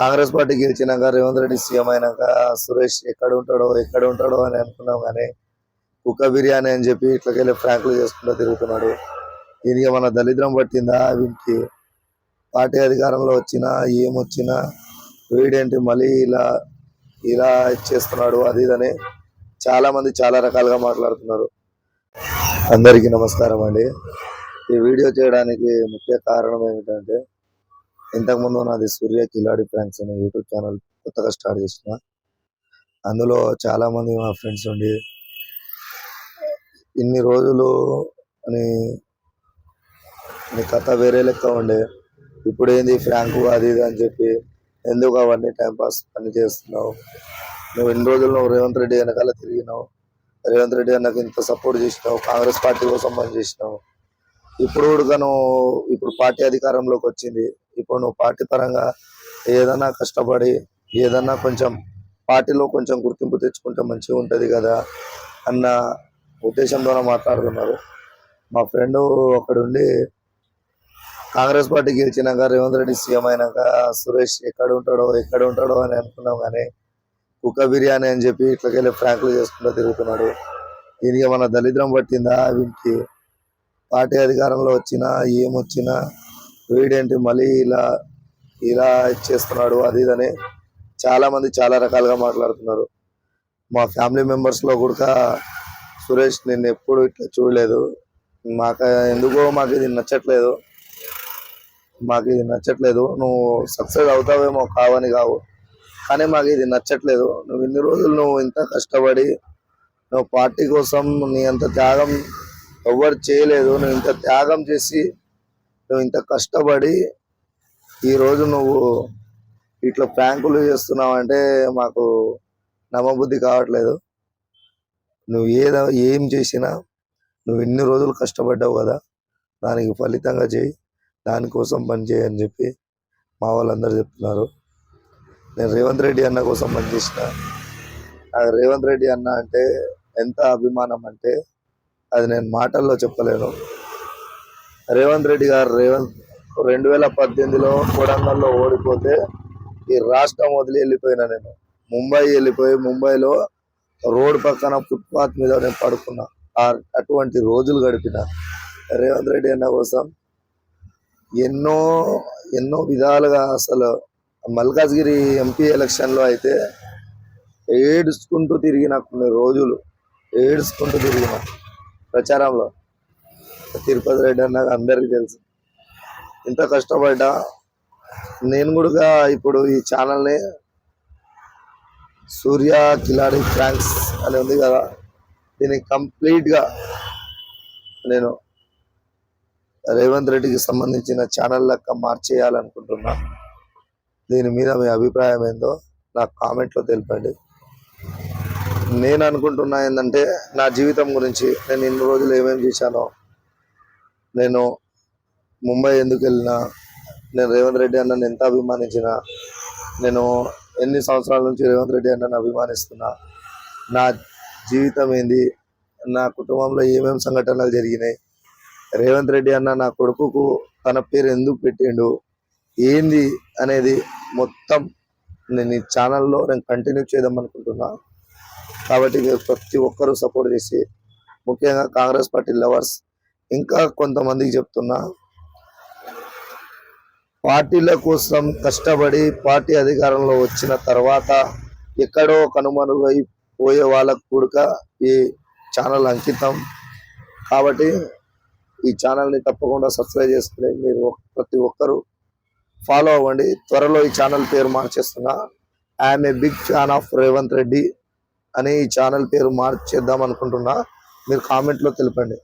Congress party గెలిచినాక Revanth Reddy CM అయినాక సురేష్ ఎక్కడ ఉంటాడో ఎక్కడ ఉంటాడో అని అనుకున్నాం కానీ కుక్క బిర్యానీ అని చెప్పి ఇట్లకెళ్ళి ఫ్రాంకులు చేసుకుంటూ తిరుగుతున్నాడు. దీనికి మన దరిద్రం పట్టిందా వీటికి పార్టీ అధికారంలో వచ్చినా ఏమొచ్చినా వీడేంటి మళ్ళీ ఇలా ఇలా చేస్తున్నాడు అది ఇదని చాలా మంది చాలా రకాలుగా మాట్లాడుతున్నారు. అందరికీ నమస్కారం అండి. ఈ వీడియో చేయడానికి ముఖ్య కారణం ఏమిటంటే ఇంతకుముందు నాది సూర్య కిలాడి ఫ్రాంక్స్ అనే యూట్యూబ్ ఛానల్ కొత్తగా స్టార్ట్ చేసిన. అందులో చాలా మంది మా ఫ్రెండ్స్ ఉండి ఇన్ని రోజులు అని నీ కథ వేరే లెక్క ఉండే. ఇప్పుడు ఏంది ఫ్రాంకు అది ఇది అని చెప్పి ఎందుకు అవన్నీ టైం పాస్ చేస్తున్నావు? నువ్వు ఎన్ని రోజులు నువ్వు రేవంత్ రెడ్డి వెనకాల తిరిగినావు? రేవంత్ రెడ్డి అన్నకు ఇంత సపోర్ట్ చేసినావు? కాంగ్రెస్ పార్టీ కోసం పని చేసినావు? ఇప్పుడు కూడా నువ్వు ఇప్పుడు పార్టీ అధికారంలోకి వచ్చింది. ఇప్పుడు నువ్వు పార్టీ పరంగా ఏదైనా కష్టపడి ఏదన్నా కొంచెం పార్టీలో కొంచెం గుర్తింపు తెచ్చుకుంటే మంచిగా ఉంటుంది కదా అన్న ఉద్దేశంతోనే మాట్లాడుతున్నారు. మా ఫ్రెండ్ ఒకడుండి కాంగ్రెస్ పార్టీ గెలిచినాక రేవంత్ రెడ్డి సీఎం అయినాక సురేష్ ఎక్కడ ఉంటాడో ఎక్కడ ఉంటాడో అని అనుకున్నాం కానీ కుక్క బిర్యానీ అని చెప్పి ఇట్లకెళ్ళి ఫ్రాంకులు చేసుకుంటూ తిరుగుతున్నాడు. దీనికి మన దరిద్రం పట్టిందా? వీటికి పార్టీ అధికారంలో వచ్చినా ఏమొచ్చినా వీడేంటి మళ్ళీ ఇలా ఇలా చేస్తున్నాడు అది ఇదని చాలామంది చాలా రకాలుగా మాట్లాడుతున్నారు. మా ఫ్యామిలీ మెంబర్స్లో కూడా సురేష్ నిన్ను ఎప్పుడు ఇట్లా చూడలేదు. మాకు ఎందుకో మాకు ఇది నచ్చట్లేదు. మాకు ఇది నచ్చట్లేదు. నువ్వు సక్సెస్ అవుతావేమో కావని కావు. కానీ మాకు ఇది నచ్చట్లేదు. నువ్వు ఇన్ని రోజులు నువ్వు ఇంత కష్టపడి నువ్వు పార్టీ కోసం నీ అంత త్యాగం ఎవ్వరు చేయలేదు. నువ్వు ఇంత త్యాగం చేసి నువ్వు ఇంత కష్టపడి ఈ రోజు నువ్వు ఇట్లా ప్రాంకులు చేస్తున్నావు అంటే మాకు నమ్మబుద్ధి కావట్లేదు. నువ్వు ఏద ఏం చేసినా నువ్వు ఎన్ని రోజులు కష్టపడ్డావు కదా దానికి ఫలితంగా చేయి దానికోసం పని చేయి అని చెప్పి మా వాళ్ళందరూ చెప్తున్నారు. నేను రేవంత్ రెడ్డి అన్న కోసం పనిచేసిన నాకు రేవంత్ రెడ్డి అన్న అంటే ఎంత అభిమానం అంటే అది నేను మాటల్లో చెప్పలేను. రేవంత్ రెడ్డి గారు రేవంత్ రెండు వేల పద్దెనిమిదిలో కొడంగల్లో ఓడిపోతే ఈ రాష్ట్రం వదిలి వెళ్ళిపోయినా నేను. ముంబై వెళ్ళిపోయి ముంబైలో రోడ్ పక్కన ఫుట్పాత్ మీద నేను పడుకున్నా. ఆ- అటువంటి రోజులు గడిపిన రేవంత్ రెడ్డి అన్న కోసం ఎన్నో ఎన్నో విధాలుగా అసలు మల్కాజ్గిరి ఎంపీ ఎలక్షన్లో అయితే ఏడుచుకుంటూ తిరిగిన కొన్ని రోజులు ఏడుచుకుంటూ తిరిగిన ప్రచారంలో తిరుపతి రెడ్డి అన్న అందరికీ తెలుసు. ఇంత కష్టపడ్డా నేను కూడా ఇప్పుడు ఈ ఛానల్ని సూర్య కిలాడి ఫ్రాంక్స్ అని ఉంది కదా దీన్ని కంప్లీట్గా నేను రేవంత్ రెడ్డికి సంబంధించిన ఛానల్ లెక్క మార్చేయాలనుకుంటున్నా. దీని మీద మీ అభిప్రాయం ఏందో నాకు కామెంట్లో తెలిపండి. నేను అనుకుంటున్నా ఏంటంటే నా జీవితం గురించి నేను ఇన్ని రోజులు ఏమేమి చేశానో నేను ముంబై ఎందుకు వెళ్ళినా నేను రేవంత్ రెడ్డి అన్నని ఎంత అభిమానించిన నేను ఎన్ని సంవత్సరాల నుంచి రేవంత్ రెడ్డి అన్నను అభిమానిస్తున్నా నా జీవితం ఏంది నా కుటుంబంలో ఏమేమి సంఘటనలు జరిగినాయి రేవంత్ రెడ్డి అన్న నా కొడుకుకు తన పేరు ఎందుకు పెట్టిండు ఏంది అనేది మొత్తం నేను ఈ ఛానల్లో నేను కంటిన్యూ చేద్దాం అనుకుంటున్నా. కాబట్టి మీరు ప్రతి ఒక్కరూ సపోర్ట్ చేసి ముఖ్యంగా కాంగ్రెస్ పార్టీ లవర్స్ ఇంకా కొంతమందికి చెప్తున్నా. పార్టీల కోసం కష్టపడి పార్టీ అధికారంలో వచ్చిన తర్వాత ఎక్కడో కనుమరుగై పోయే వాళ్ళకు కూడా ఈ ఛానల్ అంకితం. కాబట్టి ఈ ఛానల్ని తప్పకుండా సబ్స్క్రైబ్ చేసుకుని మీరు ప్రతి ఒక్కరూ ఫాలో అవ్వండి. త్వరలో ఈ ఛానల్ పేరు మార్చేస్తున్నా. I'm a big fan of Revanth Reddy అని ఈ ఛానల్ పేరు మార్చేద్దాం అనుకుంటున్నా. మీరు కామెంట్లో తెలిపండి.